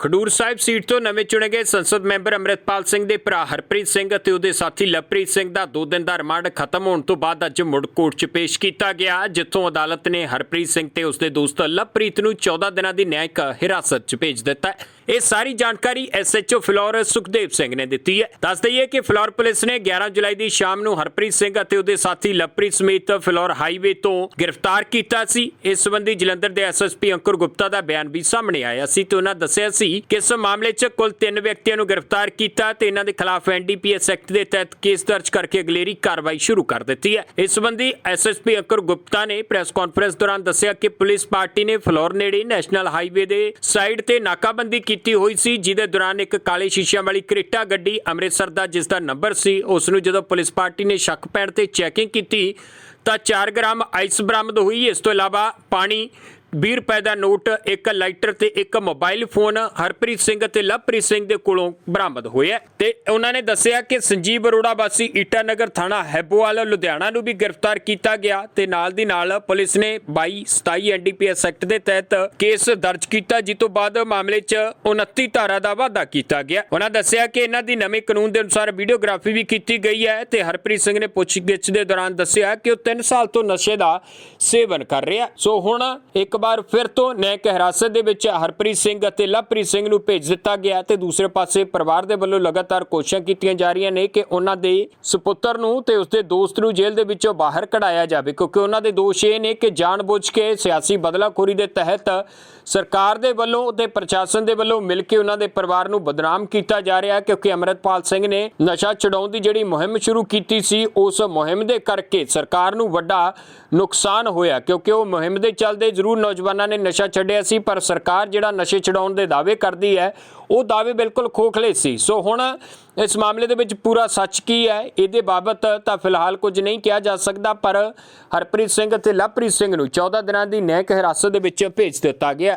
ਖਡੂਰ ਸਾਹਿਬ seat ਤੋਂ ਨਵੇਂ ਚੁਣੇ ਗਏ ਸੰਸਦ ਮੈਂਬਰ ਅੰਮ੍ਰਿਤਪਾਲ ਸਿੰਘ ਦੇ ਭਰਾ ਹਰਪ੍ਰੀਤ ਸਿੰਘ ਅਤੇ ਉਹਦੇ ਸਾਥੀ ਲਵਪ੍ਰੀਤ ਸਿੰਘ ਦਾ 2 ਦਿਨ ਦਾ ਰਿਮਾਂਡ ਖਤਮ ਹੋਣ ਤੋਂ ਬਾਅਦ ਅੱਜ ਮੁੜ ਕੋਰਟ 'ਚ ਪੇਸ਼ ਕੀਤਾ ਗਿਆ, ਜਿੱਥੋਂ ਅਦਾਲਤ ਨੇ ਹਰਪ੍ਰੀਤ ਸਿੰਘ ਤੇ ਉਸਦੇ ਦੋਸਤ ਲਵਪ੍ਰੀਤ ਨੂੰ 14 ਦਿਨਾਂ ਦੀ ਨਿਆਇਕ ਹਿਰਾਸਤ 'ਚ ਭੇਜ ਦਿੱਤਾ। ਹੈ ਇਹ ਸਾਰੀ ਜਾਣਕਾਰੀ ਐਸਐਚਓ ਫਲੋਰ ਸੁਖਦੇਵ ਸਿੰਘ ਨੇ ਦਿੱਤੀ ਹੈ। ਦੱਸ ਦਈਏ ਕਿ ਫਲੋਰ ਪੁਲਿਸ ਨੇ 11 ਜੁਲਾਈ ਦੀ ਸ਼ਾਮ ਨੂੰ ਹਰਪ੍ਰੀਤ ਸਿੰਘ ਅਤੇ ਉਹਦੇ ਸਾਥੀ ਲਵਪ੍ਰੀਤ ਸਮੇਤ ਫਲੋਰ ਹਾਈਵੇ ਤੋਂ ਗ੍ਰਿਫਤਾਰ ਕੀਤਾ ਸੀ। ਇਸ ਸੰਬੰਧੀ ਜਲੰਧਰ ਦੇ ਐਸਐਸਪੀ ਅੰਕੁਰ ਗੁਪਤਾ ਦਾ ਬਿਆਨ ਵੀ ਸਾਹਮਣੇ ਆਇਆ ਸੀ ਤੇ ਉਹਨਾਂ ਦੱਸਿਆ ਸੀ ਕਿ ਇਸ ਮਾਮਲੇ 'ਚ ਕੁੱਲ 3 ਵਿਅਕਤੀਆਂ ਨੂੰ ਗ੍ਰਿਫਤਾਰ ਕੀਤਾ ਤੇ ਇਹਨਾਂ ਦੇ ਖਿਲਾਫ ਐਨਡੀਪੀਐਸ ਐਕਟ ਦੇ ਤਹਿਤ ਕੇਸ ਦਰਜ ਕਰਕੇ ਅਗਲੇਰੀ ਕਾਰਵਾਈ ਸ਼ੁਰੂ ਕਰ ਦਿੱਤੀ ਹੈ। ਇਸ ਸੰਬੰਧੀ ਐਸਐਸਪੀ ਅੰਕੁਰ ਗੁਪਤਾ ਨੇ ਪ੍ਰੈਸ ਕਾਨਫਰੰਸ ਦੌਰਾਨ ਦੱਸਿਆ ਕਿ ਪੁਲਿਸ ਪਾਰਟੀ ਨੇ ਫਲੋਰ ਨੇੜੇ ਨੈਸ਼ਨਲ ਹਾਈਵੇ ਦੇ ਸਾਈਡ ਤੇ ਨਾਕਾਬੰਦੀ ਕੀਤੀ ਕੀਤੀ ਹੋਈ ਸੀ, ਜਿਹਦੇ ਦੌਰਾਨ ਇੱਕ ਕਾਲੇ ਸ਼ੀਸ਼ਿਆਂ ਵਾਲੀ ਕ੍ਰਿਟਾ ਗੱਡੀ ਅੰਮ੍ਰਿਤਸਰ ਦਾ, ਜਿਸ ਦਾ ਨੰਬਰ ਸੀ ਉਸ ਨੂੰ ਜਦੋਂ ਪੁਲਿਸ ਪਾਰਟੀ ਨੇ ਸ਼ੱਕ ਪੈਣ ਤੇ ਚੈਕਿੰਗ ਕੀਤੀ, ਤਾਂ 4 ਗ੍ਰਾਮ ਆਈਸ ਬਰਾਮਦ ਹੋਈ। ਇਸ ਤੋਂ ਇਲਾਵਾ ਪਾਣੀ 20 ਰੁਪਏ ਦਾ ਨੋਟ, ਇੱਕ ਲਾਈਟਰ ਤੇ ਇੱਕ ਮੋਬਾਈਲ ਫੋਨ, ਹਰਪ੍ਰੀਤ ਸਿੰਘ ਅਤੇ ਲਵਪ੍ਰੀਤ ਸਿੰਘ ਦੇ ਕੋਲੋਂ ਬਰਾਮਦ ਹੋਇਆ ਤੇ ਉਹਨਾਂ ਨੇ ਦੱਸਿਆ ਕਿ ਸੰਜੀਵ ਅਰੋੜਾ ਵਾਸੀ ਈਟਾਨਗਰ ਥਾਣਾ ਹੈਬੋਵਾਲ, ਲੁਧਿਆਣਾ ਨੂੰ ਵੀ ਗ੍ਰਿਫਤਾਰ ਕੀਤਾ ਗਿਆ ਤੇ ਨਾਲ ਦੀ ਨਾਲ ਪੁਲਿਸ ਨੇ 22 27 ਐਨਡੀਪੀਐਸ ਐਕਟ ਦੇ ਤਹਿਤ ਕੇਸ ਦਰਜ ਕੀਤਾ, ਜਿਸ ਤੋਂ ਬਾਅਦ ਮਾਮਲੇ 'ਚ 29 ਧਾਰਾ ਦਾ ਵਾਅਦਾ ਕੀਤਾ ਗਿਆ। ਉਹਨਾਂ ਦੱਸਿਆ ਕਿ ਇਹਨਾਂ ਦੀ ਨਵੇਂ ਕਾਨੂੰਨ ਦੇ ਅਨੁਸਾਰ ਵੀਡੀਓਗ੍ਰਾਫੀ ਵੀ ਕੀਤੀ ਗਈ ਹੈ ਤੇ ਹਰਪ੍ਰੀਤ ਸਿੰਘ ਨੇ ਪੁੱਛਗਿੱਛ ਦੇ ਦੌਰਾਨ ਦੱਸਿਆ ਕਿ ਉਹ 3 ਸਾਲ ਤੋਂ ਨਸ਼ੇ ਦਾ ਸੇਵਨ ਕਰ ਰਿਹਾ। ਸੋ ਹੁਣ ਇੱਕ ਵਾਰ ਫਿਰ ਤੋਂ ਨੈਕ ਹਿਰਾਸਤ ਦੇ ਵਿੱਚ ਹਰਪ੍ਰੀਤ ਸਿੰਘ ਅਤੇ ਲਵਪ੍ਰੀਤ ਸਿੰਘ ਨੂੰ ਭੇਜ ਦਿੱਤਾ ਗਿਆ ਤੇ ਦੂਸਰੇ ਪਾਸੇ ਪਰਿਵਾਰ ਦੇ ਵੱਲੋਂ ਲਗਾਤਾਰ ਕੋਸ਼ਿਸ਼ਾਂ ਕੀਤੀਆਂ ਜਾ ਰਹੀਆਂ ਨੇ ਕਿ ਉਹਨਾਂ ਦੇ ਸੁਪੁੱਤਰ ਨੂੰ ਤੇ ਉਸਦੇ ਦੋਸਤ ਨੂੰ ਜੇਲ੍ਹ ਦੇ ਵਿੱਚੋਂ ਬਾਹਰ ਕਢਾਇਆ ਜਾਵੇ, ਕਿਉਂਕਿ ਉਹਨਾਂ ਦੇ ਦੋਸ਼ ਇਹ ਨੇ ਕਿ ਜਾਣਬੁੱਝ ਕੇ ਸਿਆਸੀ ਬਦਲਾਖੋਰੀ ਦੇ ਤਹਿਤ ਸਰਕਾਰ ਦੇ ਵੱਲੋਂ ਤੇ ਪ੍ਰਸ਼ਾਸਨ ਦੇ ਵੱਲੋਂ ਮਿਲ ਕੇ ਉਹਨਾਂ ਦੇ ਪਰਿਵਾਰ ਨੂੰ ਬਦਨਾਮ ਕੀਤਾ ਜਾ ਰਿਹਾ ਕਿਉਂਕਿ ਅਮਰਤਪਾਲ ਸਿੰਘ ਨੇ ਨਸ਼ਾ ਛਡਾਉਣ ਦੀ ਜਿਹੜੀ ਮੁਹਿੰਮ ਸ਼ੁਰੂ ਕੀਤੀ ਸੀ, ਉਸ ਮੁਹਿੰਮ ਦੇ ਕਰਕੇ ਸਰਕਾਰ ਨੂੰ ਵੱਡਾ ਨੁਕਸਾਨ ਹੋਇਆ, ਕਿਉਂਕਿ ਉਹ ਮੁਹਿੰਮ ਦੇ ਚੱਲਦੇ ਜ਼ਰੂਰ ਨੌਜਵਾਨਾਂ ਨੇ ਨਸ਼ਾ ਛੱਡਿਆ ਸੀ, ਪਰ ਸਰਕਾਰ ਜਿਹੜਾ ਨਸ਼ੇ ਛਡਾਉਣ ਦੇ ਦਾਅਵੇ ਕਰਦੀ ਹੈ, ਉਹ ਦਾਅਵੇ ਬਿਲਕੁਲ ਖੋਖਲੇ ਸੀ। ਸੋ ਹੁਣ ਇਸ ਮਾਮਲੇ ਦੇ ਵਿੱਚ ਪੂਰਾ ਸੱਚ ਕੀ ਹੈ, ਇਹਦੇ ਬਾਬਤ ਤਾਂ ਫਿਲਹਾਲ ਕੁਝ ਨਹੀਂ ਕਿਹਾ ਜਾ ਸਕਦਾ, ਪਰ ਹਰਪ੍ਰੀਤ ਸਿੰਘ ਅਤੇ ਲਵਪ੍ਰੀਤ ਸਿੰਘ ਨੂੰ 14 ਦਿਨਾਂ ਦੀ ਨਿਆਇਕ ਹਿਰਾਸਤ ਦੇ ਵਿੱਚ ਭੇਜ ਦਿੱਤਾ ਗਿਆ।